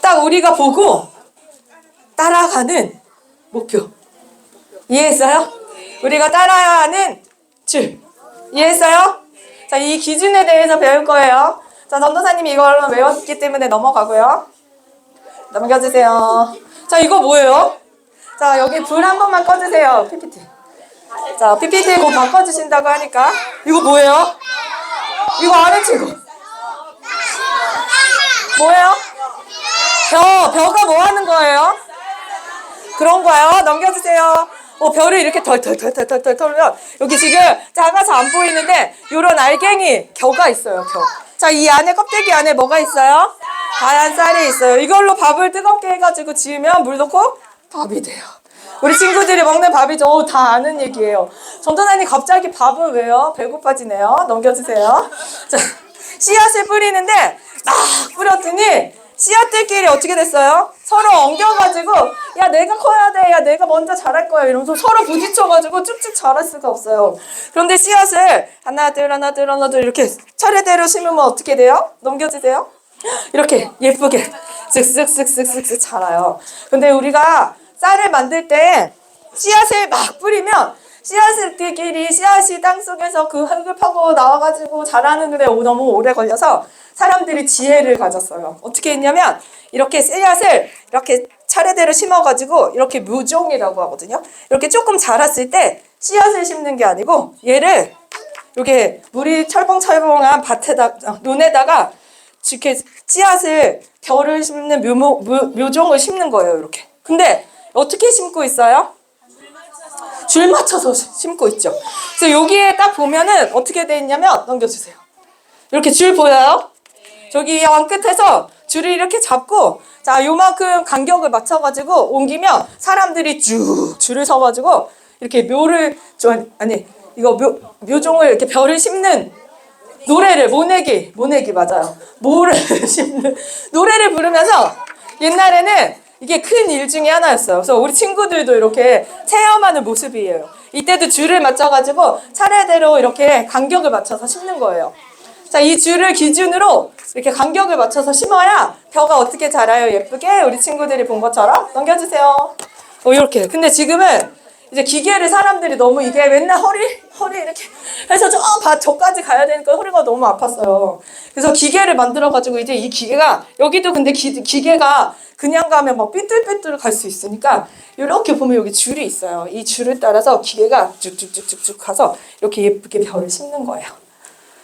딱 우리가 보고 따라가는 목표. 이해했어요? 우리가 따라야 하는 줄. 이해했어요? 자, 이 기준에 대해서 배울 거예요. 자, 전도사님이 이걸 외웠기 때문에 넘어가고요. 넘겨주세요. 자, 이거 뭐예요? 자, 여기 불 한 번만 꺼주세요. PPT. 자, PPT 곧 바꿔주신다고 하니까. 이거 뭐예요? 이거 아는 친구. 뭐예요? 벼, 벼가 뭐 하는 거예요? 그런 거요. 넘겨주세요. 어, 별을 이렇게 덜덜덜덜덜 털면 여기 지금 작아서 안 보이는데 요런 알갱이 겨가 있어요. 겨. 자, 이 안에 껍데기 안에 뭐가 있어요? 하얀 쌀이 있어요. 이걸로 밥을 뜨겁게 해가지고 지으면 물 넣고 밥이 돼요. 우리 친구들이 먹는 밥이죠. 어, 다 아는 얘기예요. 전도사님 갑자기 밥은 왜요? 배고파지네요. 넘겨주세요. 자, 씨앗을 뿌리는데 막 뿌렸더니 씨앗들끼리 어떻게 됐어요? 서로 엉겨가지고 야 내가 커야 돼, 야 내가 먼저 자랄 거야 이러면서 서로 부딪혀가지고 쭉쭉 자랄 수가 없어요. 그런데 씨앗을 하나 둘 하나 둘 하나 둘 이렇게 차례대로 심으면 어떻게 돼요? 넘겨주세요. 이렇게 예쁘게 쓱쓱쓱쓱쓱쓱 자라요. 근데 우리가 쌀을 만들 때 씨앗을 막 뿌리면 씨앗들끼리 씨앗이 땅 속에서 그 파고 나와가지고 자라는데 너무 오래 걸려서 사람들이 지혜를 가졌어요. 어떻게 했냐면 이렇게 씨앗을 이렇게 차례대로 심어가지고 이렇게 묘종이라고 하거든요. 이렇게 조금 자랐을 때 씨앗을 심는 게 아니고 얘를 이렇게 물이 철벙철벙한 밭에다 어, 논에다가 이렇게 씨앗을 결을 심는 묘모, 묘, 묘종을 심는 거예요. 이렇게. 근데 어떻게 심고 있어요? 줄 맞춰서 시- 심고 있죠. 그래서 여기에 딱 보면은 어떻게 돼 있냐면 넘겨주세요. 이렇게 줄 보여요? 저기 왕 끝에서 줄을 이렇게 잡고 자 요만큼 간격을 맞춰가지고 옮기면 사람들이 쭉 줄을 서가지고 이렇게 묘를 저 아니 이거 묘 묘종을 이렇게 별을 심는 노래를 모내기 모내기 맞아요. 모를 심는 노래를 부르면서 옛날에는 이게 큰 일 중에 하나였어요. 그래서 우리 친구들도 이렇게 체험하는 모습이에요. 이때도 줄을 맞춰가지고 차례대로 이렇게 간격을 맞춰서 심는 거예요. 자, 이 줄을 기준으로 이렇게 간격을 맞춰서 심어야 벼가 어떻게 자라요? 예쁘게 우리 친구들이 본 것처럼 넘겨주세요. 어, 이렇게. 근데 지금은 이제 기계를 사람들이 너무 이게 맨날 허리 허리 이렇게 해서 저 바- 저까지 가야 되니까 허리가 너무 아팠어요. 그래서 기계를 만들어 가지고 이제 이 기계가 여기도 근데 기, 기계가 그냥 가면 막 삐뚤삐뚤 갈 수 있으니까 이렇게 보면 여기 줄이 있어요. 이 줄을 따라서 기계가 쭉쭉쭉쭉쭉 가서 이렇게 예쁘게 벼를 심는 거예요.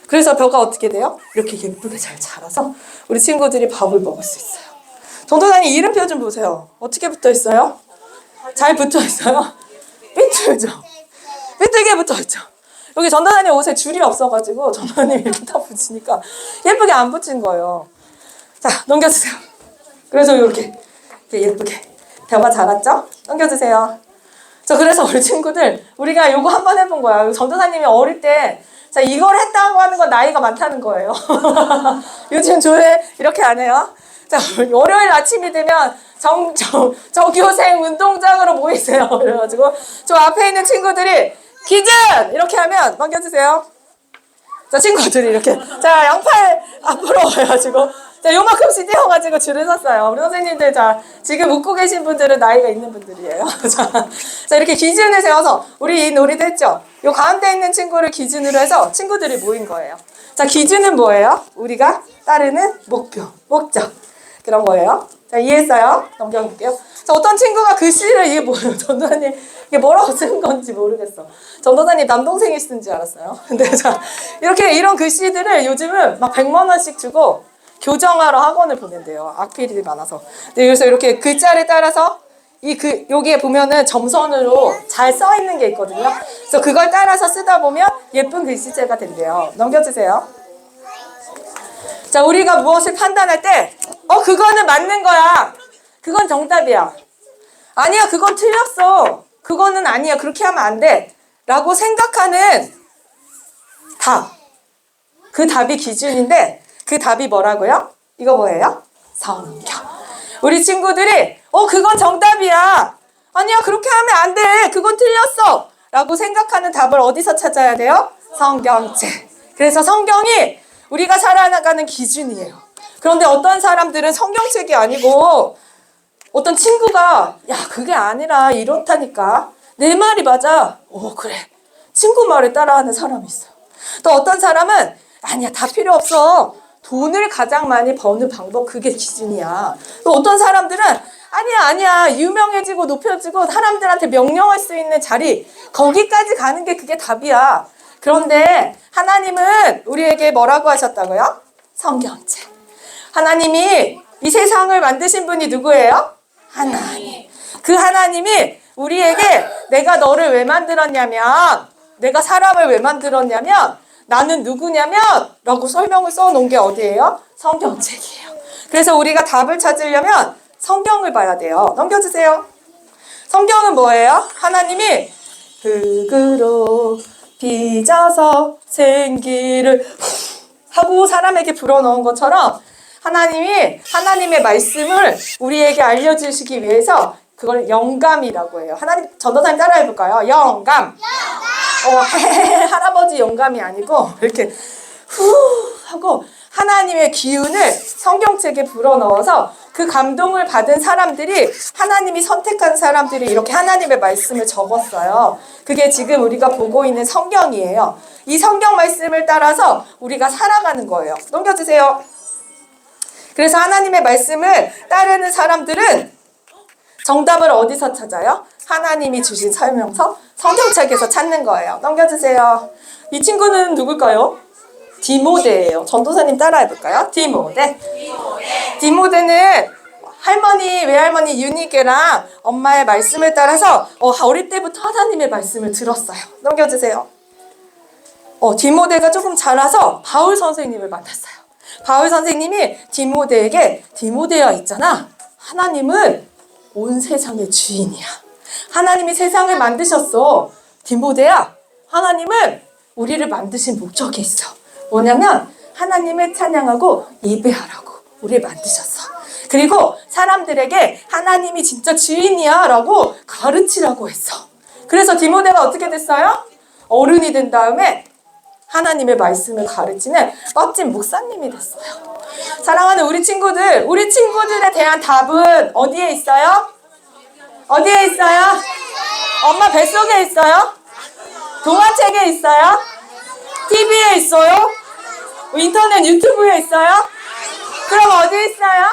그래서 벼가 어떻게 돼요? 이렇게 예쁘게 잘 자라서 우리 친구들이 밥을 먹을 수 있어요. 정도단이 이름표 좀 보세요. 어떻게 붙어 있어요? 잘 붙어 있어요? 삐뚤죠? 삐뚤게 붙어 있죠? 여기 전도사님 옷에 줄이 없어가지고 전도사님 이렇게 딱 붙이니까 예쁘게 안 붙인 거예요. 자, 넘겨주세요. 그래서 이렇게, 이렇게 예쁘게 벼가 자랐죠? 넘겨주세요. 저 그래서 우리 친구들 우리가 요거 한 번 해본 거야. 전도사님이 어릴 때 자, 이걸 했다고 하는 건 나이가 많다는 거예요. 요즘 조회 이렇게 안 해요. 자, 월요일 아침이 되면 정, 정, 정교생 운동장으로 모이세요. 그래가지고 저 앞에 있는 친구들이 기준! 이렇게 하면 넘겨주세요. 자, 친구들이 이렇게. 자, 양팔 앞으로 와가지고. 자, 요만큼씩 띄워가지고 줄을 섰어요. 우리 선생님들, 자, 지금 웃고 계신 분들은 나이가 있는 분들이에요. 자, 자, 이렇게 기준을 세워서, 우리 이 놀이도 했죠? 요 가운데 있는 친구를 기준으로 해서 친구들이 모인 거예요. 자, 기준은 뭐예요? 우리가 따르는 목표, 목적. 그런 거예요. 자, 이해했어요? 넘겨볼게요. 자, 어떤 친구가 글씨를 이게 뭐예요? 전도사님, 이게 뭐라고 쓴 건지 모르겠어. 전도사님 남동생이 쓴 줄 알았어요. 근데 자, 이렇게 이런 글씨들을 요즘은 막 100만 원씩 주고 교정하러 학원을 보낸대요. 악필이 많아서. 네, 그래서 이렇게 글자를 따라서 이 그 여기에 보면은 점선으로 잘 써 있는 게 있거든요. 그래서 그걸 따라서 쓰다 보면 예쁜 글씨체가 된대요. 넘겨주세요. 자, 우리가 무엇을 판단할 때, 어, 그거는 맞는 거야. 그건 정답이야. 아니야, 그건 틀렸어. 그거는 아니야. 그렇게 하면 안 돼. 라고 생각하는 답. 그 답이 기준인데, 그 답이 뭐라고요? 이거 뭐예요? 성경. 우리 친구들이, 어, 그건 정답이야. 아니야, 그렇게 하면 안 돼. 그건 틀렸어. 라고 생각하는 답을 어디서 찾아야 돼요? 성경책. 그래서 성경이 우리가 살아나가는 기준이에요. 그런데 어떤 사람들은 성경책이 아니고 어떤 친구가 야 그게 아니라 이렇다니까 내 말이 맞아. 오 그래 친구 말을 따라하는 사람이 있어. 또 어떤 사람은 아니야 다 필요 없어. 돈을 가장 많이 버는 방법 그게 기준이야. 또 어떤 사람들은 아니야 아니야 유명해지고 높여지고 사람들한테 명령할 수 있는 자리 거기까지 가는 게 그게 답이야. 그런데 하나님은 우리에게 뭐라고 하셨다고요? 성경책. 하나님이 이 세상을 만드신 분이 누구예요? 하나님. 그 하나님이 우리에게 내가 너를 왜 만들었냐면, 내가 사람을 왜 만들었냐면, 나는 누구냐면, 라고 설명을 써 놓은 게 어디예요? 성경책이에요. 그래서 우리가 답을 찾으려면 성경을 봐야 돼요. 넘겨주세요. 성경은 뭐예요? 하나님이 흙으로 빚어서 생기를 하고 사람에게 불어넣은 것처럼 하나님이 하나님의 말씀을 우리에게 알려주시기 위해서 그걸 영감이라고 해요. 하나님 전도사님 따라해 볼까요? 영감. 어, 할아버지 영감이 아니고 이렇게 후 하고 하나님의 기운을 성경책에 불어넣어서 그 감동을 받은 사람들이 하나님이 선택한 사람들이 이렇게 하나님의 말씀을 적었어요. 그게 지금 우리가 보고 있는 성경이에요. 이 성경 말씀을 따라서 우리가 살아가는 거예요. 넘겨주세요. 그래서 하나님의 말씀을 따르는 사람들은 정답을 어디서 찾아요? 하나님이 주신 설명서 성경책에서 찾는 거예요. 넘겨주세요. 이 친구는 누굴까요? 디모데예요. 전도사님 따라해 볼까요? 디모데. 디모데는 할머니 외할머니 유니게랑 엄마의 말씀을 따라서 어, 어릴 때부터 하나님의 말씀을 들었어요. 넘겨주세요. 어, 디모데가 조금 자라서 바울 선생님을 만났어요. 바울 선생님이 디모데에게 디모데야 있잖아. 하나님은 온 세상의 주인이야. 하나님이 세상을 만드셨어. 디모데야, 하나님은 우리를 만드신 목적이 있어. 뭐냐면 하나님을 찬양하고 예배하라고 우리를 만드셨어. 그리고 사람들에게 하나님이 진짜 주인이야 라고 가르치라고 했어. 그래서 디모데가 어떻게 됐어요? 어른이 된 다음에 하나님의 말씀을 가르치는 멋진 목사님이 됐어요. 사랑하는 우리 친구들, 우리 친구들에 대한 답은 어디에 있어요? 어디에 있어요? 엄마 뱃속에 있어요? 동화책에 있어요? TV에 있어요? 인터넷 유튜브에 있어요? 그럼 어디 있어요?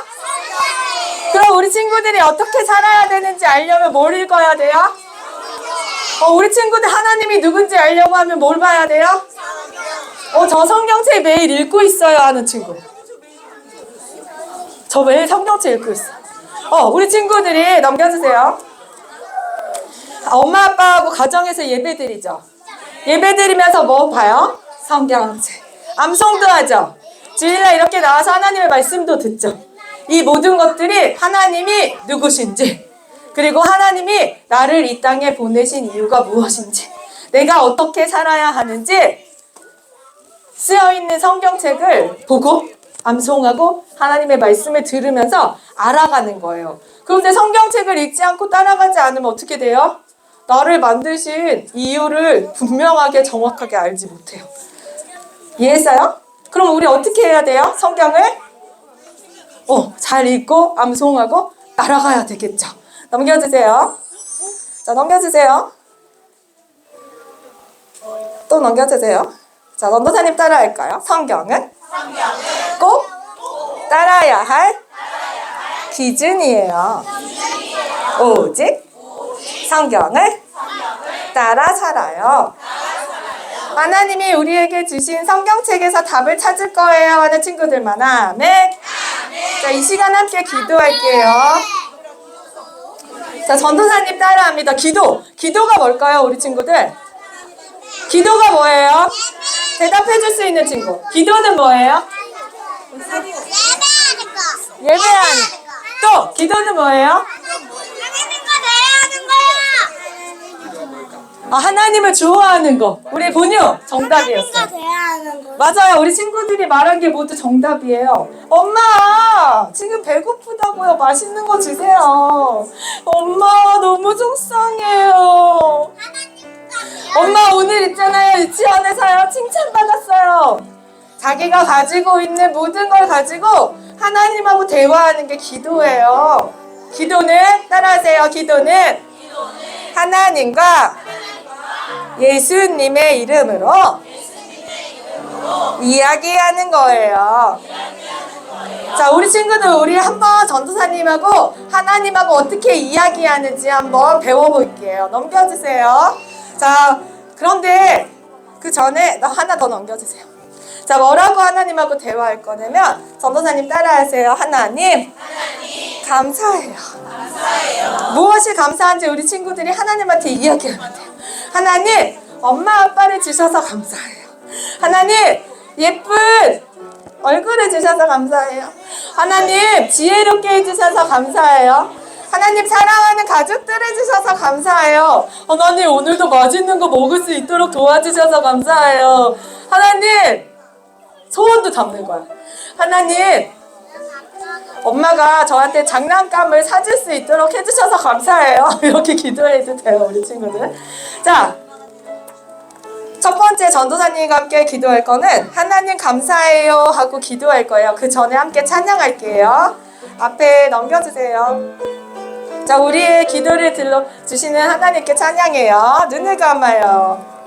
그럼 우리 친구들이 어떻게 살아야 되는지 알려면 뭘 읽어야 돼요? 어, 우리 친구들 하나님이 누군지 알려고 하면 뭘 봐야 돼요? 어, 저 성경책 매일 읽고 있어요 하는 친구. 저 매일 성경책 읽고 있어. 어, 우리 친구들이 넘겨주세요. 아, 엄마 아빠하고 가정에서 예배 드리죠. 예배 드리면서 뭐 봐요? 성경책. 암송도 하죠. 주일날 이렇게 나와서 하나님의 말씀도 듣죠. 이 모든 것들이 하나님이 누구신지, 그리고 하나님이 나를 이 땅에 보내신 이유가 무엇인지, 내가 어떻게 살아야 하는지 쓰여 있는 성경책을 보고 암송하고 하나님의 말씀을 들으면서 알아가는 거예요. 그런데 성경책을 읽지 않고 따라가지 않으면 어떻게 돼요? 나를 만드신 이유를 분명하게 정확하게 알지 못해요. 이해했어요? 그럼 우리 어떻게 해야 돼요? 성경을 어, 잘 읽고 암송하고 따라가야 되겠죠. 넘겨주세요. 자, 넘겨주세요. 또 넘겨주세요. 자, 전도사님 따라할까요? 성경은 꼭 따라야 할 기준이에요. 오직 성경을 따라 살아요. 하나님이 우리에게 주신 성경책에서 답을 찾을 거예요 하는 친구들만 아멘. 자, 이 시간 함께 기도할게요. 자, 전도사님 따라합니다. 기도. 기도가 뭘까요, 우리 친구들? 기도가 뭐예요? 대답해 줄 수 있는 친구. 기도는 뭐예요? 예배하는 거. 예배하는. 또, 기도는 뭐예요? 아, 하나님을 좋아하는 거. 우리 본유 거. 맞아요. 우리 친구들이 말한 게 모두 정답이에요. 엄마, 지금 배고프다고요. 맛있는 거 주세요. 엄마, 너무 속상해요. 엄마, 오늘 있잖아요. 유치원에서요. 칭찬받았어요. 자기가 가지고 있는 모든 걸 가지고 하나님하고 대화하는 게 기도예요. 기도는 따라하세요. 기도는 하나님과 예수님의 이름으로 이야기하는 거예요. 자, 우리 친구들 우리 한번 전도사님하고 하나님하고 어떻게 이야기하는지 한번 배워볼게요. 넘겨주세요. 자, 그런데 그 전에 나 하나 더 넘겨주세요. 자, 뭐라고 하나님하고 대화할 거냐면 전도사님 따라하세요. 하나님, 감사해요. 무엇이 감사한지 우리 친구들이 하나님한테 이야기하면 돼요. 하나님, 엄마 아빠를 주셔서 감사해요. 하나님, 예쁜 얼굴을 주셔서 감사해요. 하나님, 지혜롭게 해주셔서 감사해요. 하나님, 사랑하는 가족들을 주셔서 감사해요. 하나님, 오늘도 맛있는 거 먹을 수 있도록 도와주셔서 감사해요. 하나님, 소원도 담는 거야. 하나님, 엄마가 저한테 장난감을 사줄 수 있도록 해주셔서 감사해요. 이렇게 기도해도 돼요, 우리 친구들. 자, 첫 번째 전도사님과 함께 기도할 거는 하나님 감사해요 하고 기도할 거예요. 그 전에 함께 찬양할게요. 앞에 넘겨주세요. 자, 우리의 기도를 들러 주시는 하나님께 찬양해요. 눈을 감아요.